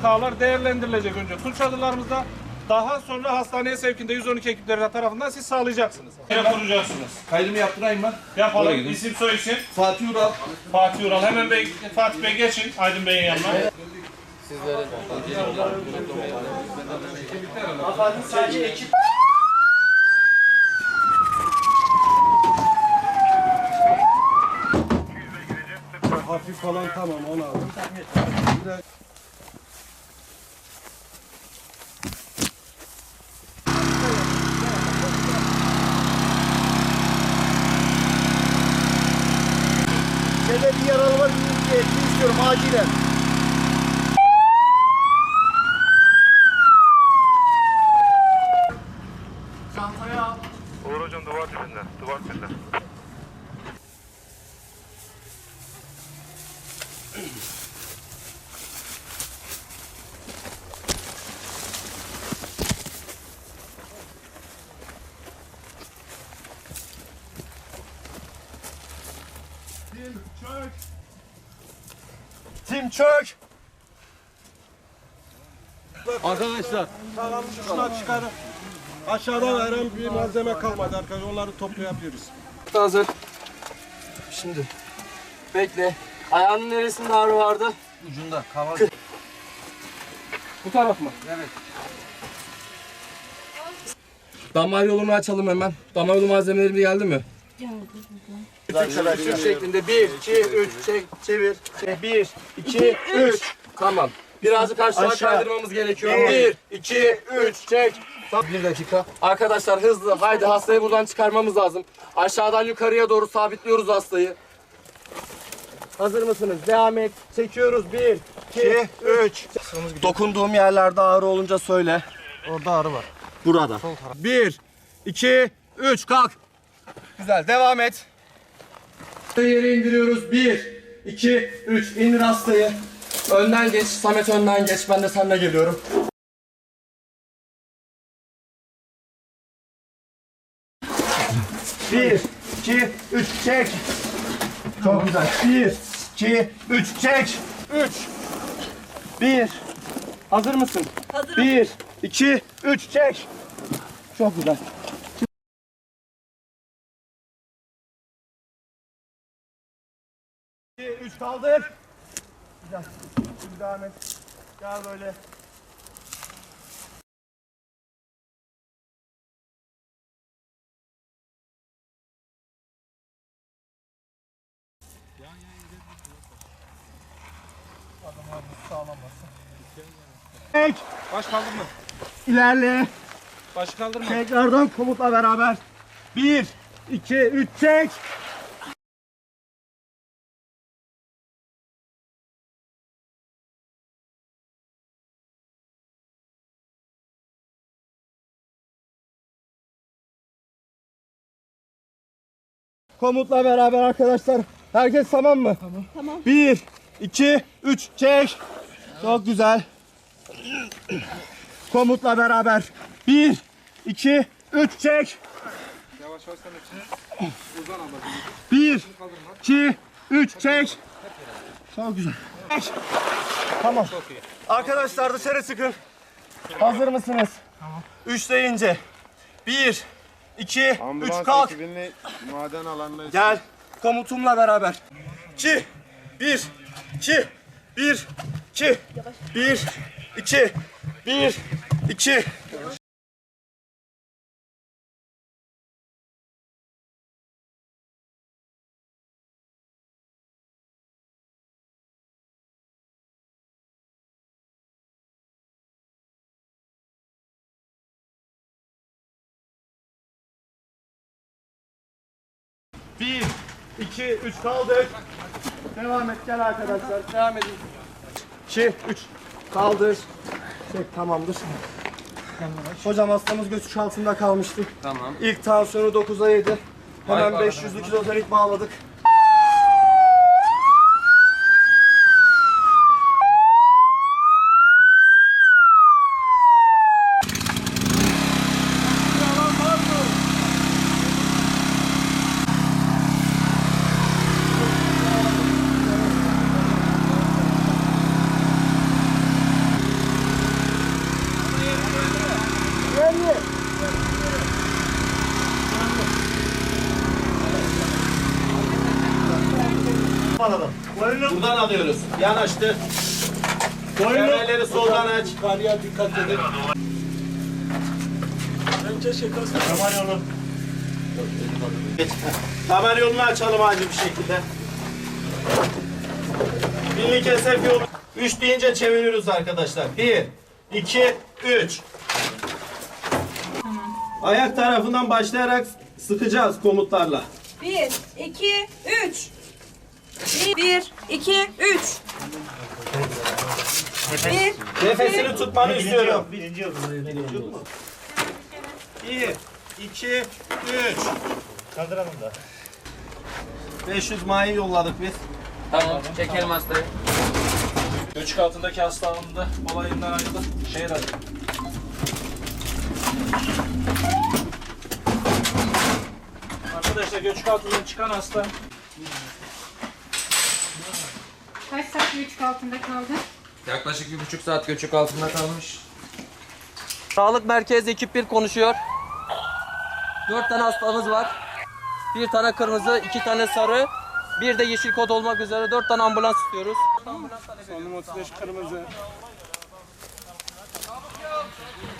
vakalar değerlendirilecek önce. Tuz çadırlarımızda daha sonra hastaneye sevkinde 112 ekipleri tarafından siz sağlayacaksınız. Yine kuracaksınız. Kaydımı yaptırayım ben. Yapalım. Gidin. İsim soy isim. Fatih Ural. Fatih Ural. Hemen Bey, Fatih Bey geçin Aydın Bey'in yanına. Hafif falan tamam onu aldım. Şeyde bir yaralı var, bir istiyorum acilen. Tim çök. Arkadaşlar. Sağlanmış şuna çıkarın. Aşağıdan herhangi bir malzeme kalmadı arkadaşlar. Onları toplu yapıyoruz. Hazır. Şimdi. Bekle. Ayağının neresinde ağrı vardı? Ucunda. Kaval. Bu taraf mı? Evet. Damar yolunu açalım hemen. Damar yolu malzemeleri geldi mi? Şu şeklinde 1, 2, 3, çek, çevir. 1, 2, 3. Tamam. Birazcık aşağı, Aşağı. kaydırmamız gerekiyor. 1, 2, 3, çek. Bir dakika. Arkadaşlar hızlı. Haydi hastayı buradan çıkarmamız lazım. Aşağıdan yukarıya doğru sabitliyoruz hastayı. Hazır mısınız? Devam et. Çekiyoruz. 1, 2, 3. Dokunduğum yerlerde ağrı olunca söyle. Orada arı var. Burada. 1, 2, 3 kalk. Güzel devam et. Yere indiriyoruz. 1, 2, 3 indir hastayı. Önden geç. Samet önden geç. Ben de seninle geliyorum. Bir, iki, üç, çek. Çok güzel. Bir, iki, üç, çek. Üç. Bir. Hazır mısın? Hazırım. Bir, iki, üç, çek. Çok güzel. İki, üç kaldır. Güzel. Şimdi devam et. Gel böyle. Çek. Baş kaldırma. İlerle. Başı kaldırma. Tekrardan komutla beraber. Bir, iki, üç, çek. Komutla beraber arkadaşlar. Herkes tamam mı? Tamam. Tamam. Bir, iki, üç, çek. Çok güzel. Komutla beraber. Bir, iki, üç, çek. Yavaş yavaş sen içine. Uzan ama. Bir, iki, üç, çek. Çok güzel. Çek. Tamam. Arkadaşlar dışarı çıkın. Hazır mısınız? Tamam. Üç deyince. Bir, iki, üç kalk. ekibini maden alanına Gel. Komutumla beraber. İki, bir, iki, bir, iki, bir, iki, bir, iki. Bir, iki, üç kaldır. Devam et gel arkadaşlar. Devam edin. İki, üç. Kaldır. Çek tamamdır. Hocam hastamız göçük altında kalmıştı. Tamam. İlk tansiyonu 9'a 7. Hemen 500'lük izotonik bağladık. Buradan alıyoruz. Yanaştı. Kemerleri soldan aç. Yukarıya dikkat edin. Geç. Haber yolunu açalım acil bir şekilde. Birlik esef yolu. 3 deyince çeviriyoruz arkadaşlar. 1, 2, 3. Ayak tarafından başlayarak sıkacağız komutlarla. 1, 2, 3. 1, 2, 3. 1, Nefesini tutmanı istiyorum. Birinci yok. Bir, iki, üç. Kaldıralım da. 500 mayı yolladık biz. Tamam çekelim hastayı. Göçük altındaki hasta alındı. Olayından ayrıldı. Şehir arıyor. Arkadaşlar göçük altından çıkan hasta Kaç saat göçük altında kaldı? Yaklaşık bir buçuk saat göçük altında kalmış. Sağlık merkezi ekip 1 konuşuyor. Dört tane hastamız var. Bir tane kırmızı, iki tane sarı, bir de yeşil kod olmak üzere dört tane ambulans istiyoruz. Solunum 35 kırmızı.